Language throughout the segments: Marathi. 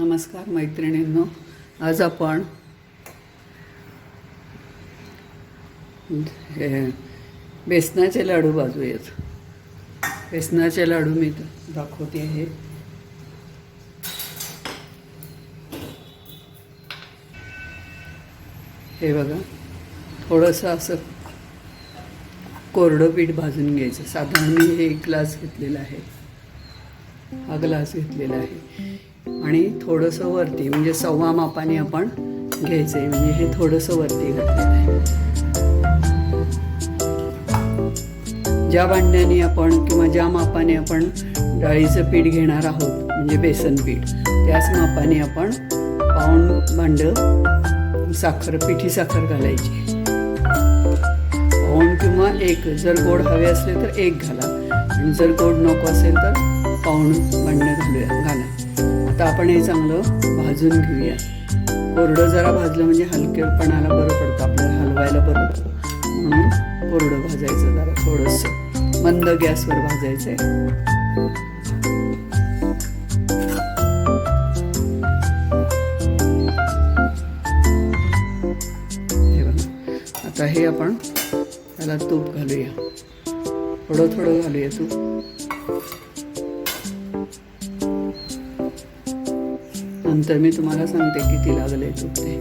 नमस्कार मैत्रिणींनो आज आपण हे बेसनाचे लाडू बाजूयात बेसनाचे लाडू मी दाखवते आहे. हे बघा थोडंसं असं कोरडं पीठ भाजून घ्यायचं. साधारण मी हे एक ग्लास घेतलेला आहे. हा ग्लास घेतलेला आहे. आणि थोडंसं वरती म्हणजे सव्वा मापाने आपण घ्यायचं आहे म्हणजे हे थोडंसं वरती घातलेलं आहे. ज्या भांड्याने आपण किंवा ज्या मापाने आपण डाळीचं पीठ घेणार आहोत म्हणजे बेसन पीठ त्याच मापाने आपण पाऊण भांडं साखर पिठी साखर घालायची. पाऊण किंवा एक जर गोड हवे असले तर एक घाला. आणि जर गोड नको असेल तर पाऊण भांडं घालूया घाला. आता आपण हे चांगलं भाजून घेऊया. कोरडं जरा भाजलं म्हणजे हलकेपणाला बरं पडतं आपल्याला हलवायला बरं पडतं. म्हणून कोरडं भाजायचं जरा थोडंसं. मंद गॅसवर भाजायचं आहे आता हे आपण त्याला तूप घालूया. थोडं थोडं घालूया तूप. तर मी तुम्हाला सांगते किती लागले तूप ते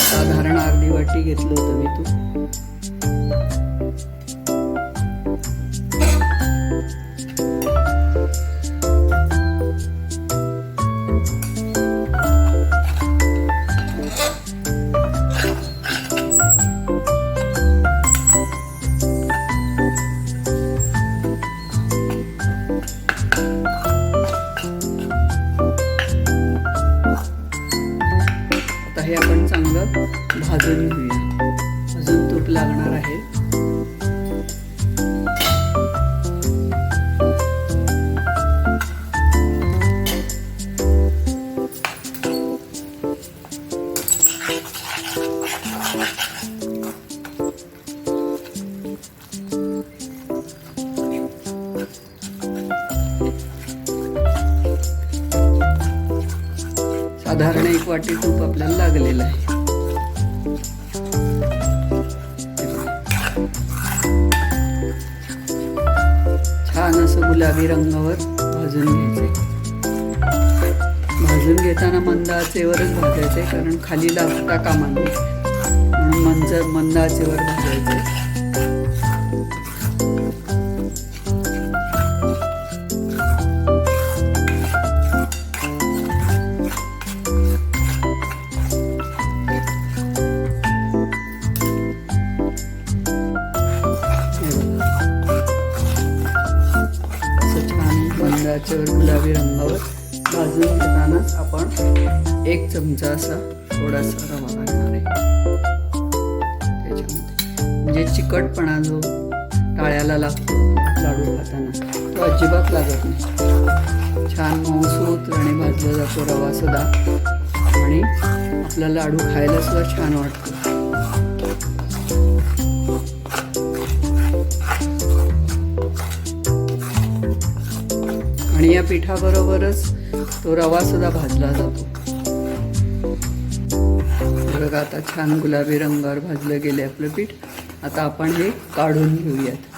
साधारण अर्धी वाटी घेतलं होतं मी तू. वाटी तूप आपल्याला लागलेलं आहे. छान असं गुलाबी रंगावर भाजून घ्यायचे भाजून घेताना मंद आचेवरच भाजायचे कारण खाली लागता कामा नये. म्हणून मंद मंद आचेवर भाजायचे थोडासा थोडासा रवा घालणार आहे. त्याच्यामध्ये. म्हणजे चिकटपणा जो टाळ्याला लागतो लाडू खाताना तो अजिबात लागत नाही. छान मऊसूत आणि भाजला जातो रवा सुद्धा आणि आपला लाडू खायला सुद्धा छान वाटतो. आणि या पिठाबरोबरच तो रवा सुद्धा भाजला जातो. बघा आता छान गुलाबी रंगावर भाजलं गेलं आपलं पीठ. आता आपण हे काढून घेऊयात.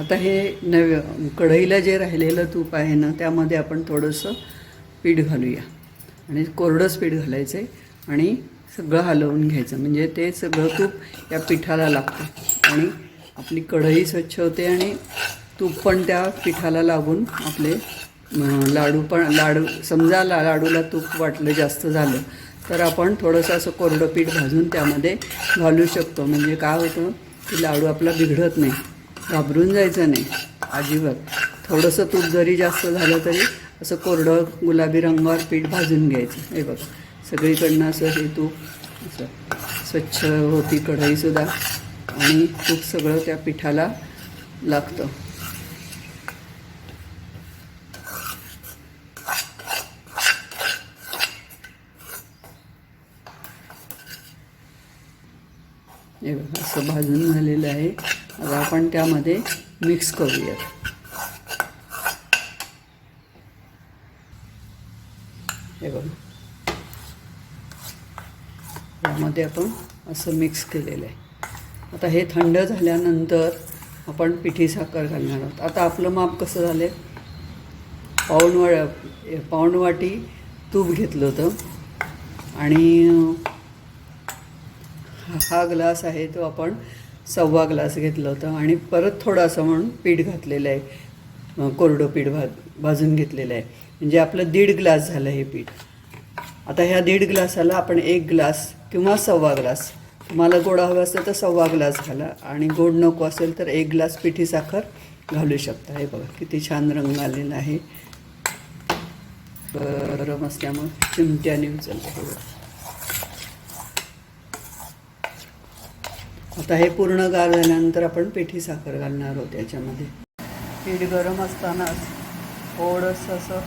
आता हे नव कढईला जे राहिलेलं तूप आहे ना त्यामध्ये आपण थोडंसं पीठ घालूया. आणि कोरडंच पीठ घालायचं आहे आणि सगळं हलवून घ्यायचं. म्हणजे ते सगळं तूप या पिठाला लागतं. आणि आपली कढई स्वच्छ होते आणि तूप पण त्या पिठाला लागून आपले लाडू पण लाडू समजा ला लाडूला तूप वाटलं जास्त झालं तर आपण थोडंसं असं कोरडं पीठ भाजून त्यामध्ये घालू शकतो. म्हणजे काय होतं की लाडू आपला बिघडत नाही घाबरून जायचं नाही अजिबात. थोडंसं तूप जरी जास्त झालं तरी असं कोरडं गुलाबी रंगावर पीठ भाजून घ्यायचं. हे बघ सगळीकडनं असं हे तूप असं स्वच्छ होती कढईसुद्धा आणि तूप सगळं त्या पिठाला लागतं. असं भाजून झालेलं आहे. आता आपण त्यामध्ये मिक्स करूयात. हे बघ. त्यामध्ये आपण असं मिक्स केलेलं आहे. आता हे थंड झाल्यानंतर आपण पिठी साखर घालणार आहोत. आता आपलं माप कसं झालं आहे पाऊण पाऊण वाटी तूप घेतलं होतं. आणि हा- ग्लास आहे तो आपण सव्वा ग्लास घेतलं होतं आणि परत थोडासा म्हणून पीठ घातलेलं आहे. कोरडं पीठ भा भाजून घेतलेलं आहे. म्हणजे आपलं दीड ग्लास झालं हे पीठ. आता ह्या दीड ग्लासाला आपण एक ग्लास किंवा सव्वा ग्लास तुम्हाला गोड हवं असेल तर सव्वा ग्लास घाला आणि गोड नको असेल तर एक ग्लास पिठी साखर घालू शकता. हे बघा किती छान रंग आलेला आहे. गरम असल्यामुळे चिमट्याने उचलते बघा. आता हे पूर्ण गार झाल्यानंतर आपण पिठी साखर घालणार आहोत याच्यामध्ये. पीठ गरम असतानाच थोडंसं असं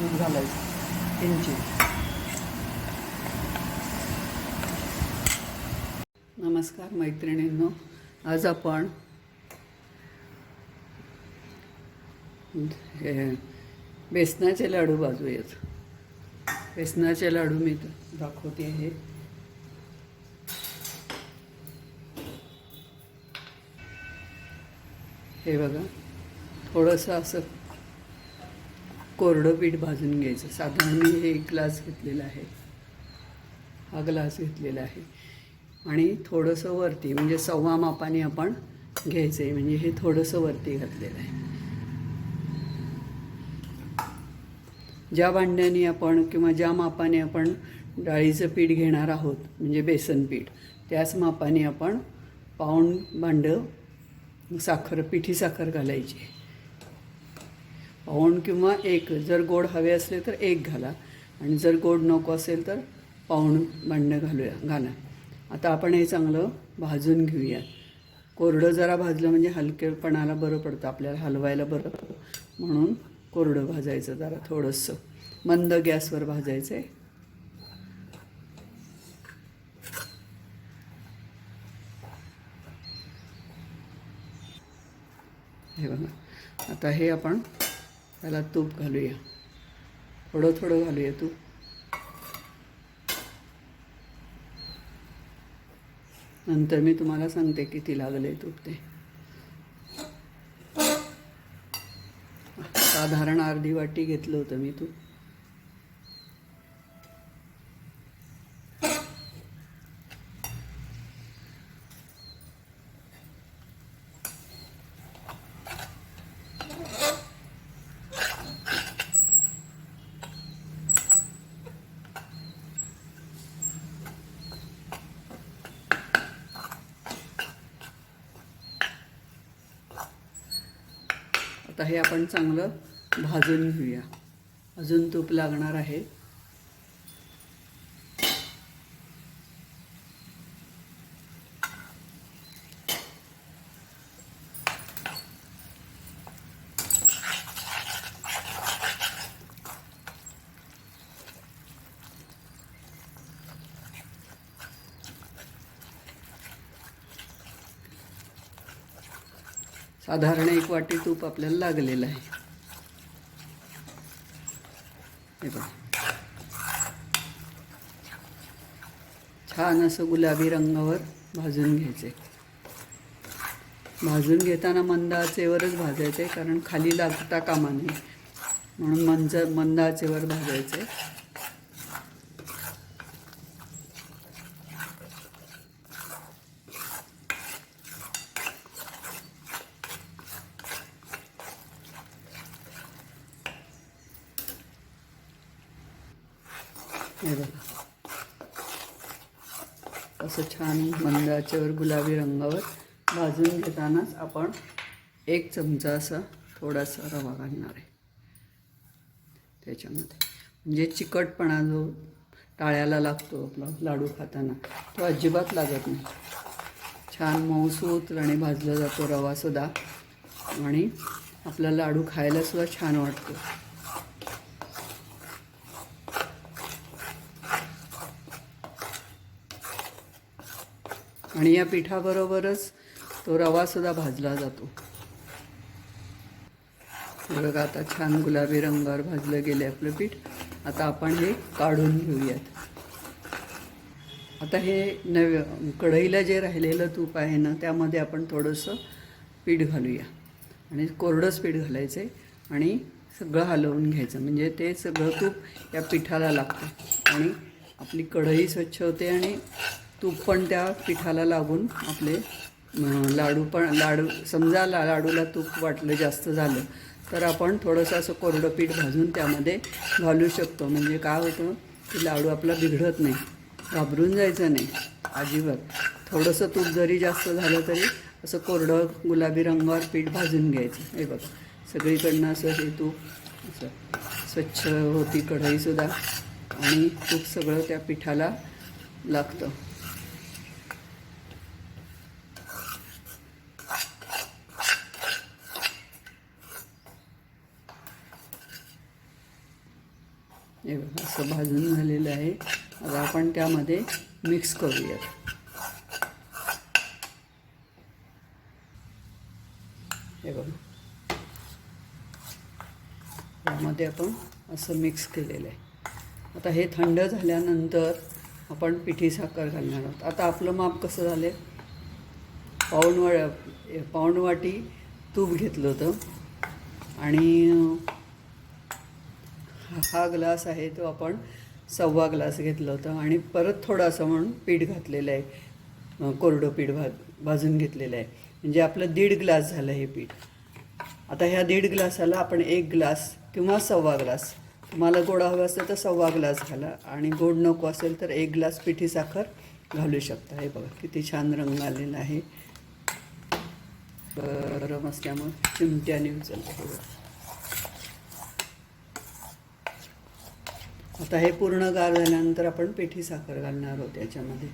दूध घालायचं किंचित नमस्कार मैत्रिणींनो आज आपण हे बेसनाचे लाडू बाजूयात बेसनाचे लाडू मी दाखवते आहे हे बघा थोडंसं असं कोरडं पीठ भाजून घ्यायचं. साधारण मी हे एक ग्लास घेतलेला आहे. हा ग्लास घेतलेला आहे. आणि थोडंसं वरती म्हणजे सव्वा मापाने आपण घ्यायचं आहे म्हणजे हे थोडंसं वरती घातलेलं आहे. ज्या भांड्याने आपण किंवा ज्या मापाने आपण डाळीचं पीठ घेणार आहोत म्हणजे बेसन पीठ त्याच मापाने आपण पाऊण भांडं साखर पिठी साखर घालायची. पाऊण किंवा एक जर गोड हवे असले तर एक घाला. आणि जर गोड नको असेल तर पाऊण मांडणं घालूया घाला. आता आपण हे चांगलं भाजून घेऊया. कोरडं जरा भाजलं म्हणजे हलकेपणाला बरं पडतं आपल्याला हलवायला बरं पडतं. म्हणून कोरडं भाजायचं जरा थोडंसं. मंद गॅसवर भाजायचं आहे हे बघा. आता हे आपण त्याला तूप घालूया. थोडं थोडं घालूया तूप. नंतर मी तुम्हाला सांगते किती लागले तूप ते. साधारण अर्धी वाटी घेतलं होतं मी तूप. आता हे आपण चांगलं भाजून घेऊया. अजून तूप लागणार आहे. साधारण एक वाटी तूप आपल्याला लागलेलं आहे. हे बघा. छान असं गुलाबी रंगावर भाजून घ्यायचे. भाजून घेताना मंद आचेवरच भाजायचे कारण खाली लागता कामा नये. म्हणून मंज मंद आचेवर भाजायचे. हे बघा. असं छान मंदाच्यावर गुलाबी रंगावर भाजून घेतानाच आपण एक चमचा असा थोडासा रवा घालणार आहे. त्याच्यामध्ये. म्हणजे चिकटपणा जो टाळ्याला लागतो आपला लाडू खाताना तो अजिबात लागत नाही. छान मऊसूत आणि भाजला जातो रवासुद्धा आणि आपला लाडू खायला सुद्धा छान वाटतो. आणि या पिठाबरोबरच तो रवासुद्धा भाजला जातो. बघ बघा आता छान गुलाबी रंगावर भाजलं गेलं आपलं पीठ. आता आपण हे काढून घेऊयात. आता हे नव कढईला जे राहिलेलं तूप आहे ना त्यामध्ये आपण थोडंसं पीठ घालूया. आणि कोरडंच पीठ घालायचं आहे आणि सगळं हलवून घ्यायचं. म्हणजे ते सगळं तूप या पिठाला लागतं. आणि आपली कढई स्वच्छ होते आणि तूप पण त्या पिठाला लागून आपले लाडू पण लाडू समजा ला लाडूला तूप वाटलं जास्त झालं तर आपण थोडंसं असं कोरडं पीठ भाजून त्यामध्ये घालू शकतो. म्हणजे काय होतं की लाडू आपला बिघडत नाही घाबरून जायचं नाही अजिबात. थोडंसं तूप जरी जास्त झालं तरी असं कोरडं गुलाबी रंगावर पीठ भाजून घ्यायचं. हे बघ सगळीकडनं असं हे तूप असं स्वच्छ होती कढईसुद्धा आणि तूप सगळं त्या पिठाला लागतं. हे असं भाजून झालेलं आहे. आता आपण त्यामध्ये मिक्स करूयात. हे बघा. त्यामध्ये आपण असं मिक्स केलेलं आहे. आता हे थंड झाल्यानंतर आपण पिठी साखर घालणार आहोत. आता आपलं माप कसं झालं आहे पाऊण वा पाऊण वाटी तूप घेतलं होतं. आणि हा- ग्लास आहे तो आपण सव्वा ग्लास घेतलं होतं आणि परत थोडासा म्हणून पीठ घातलेलं आहे. कोरडं पीठ भा भाजून घेतलेलं आहे. म्हणजे आपलं दीड ग्लास झालं हे पीठ. आता ह्या दीड ग्लासाला आपण एक ग्लास किंवा सव्वा ग्लास तुम्हाला गोड हवं असेल तर सव्वा ग्लास घाला आणि गोड नको असेल तर एक ग्लास पिठी साखर घालू शकता. हे बघा किती छान रंग आलेला आहे. गरम असल्यामुळे चिमट्याने उचलतं हे बघा. आता हे पूर्ण गार झाल्यानंतर आपण पिठी साखर घालणार आहोत याच्यामध्ये.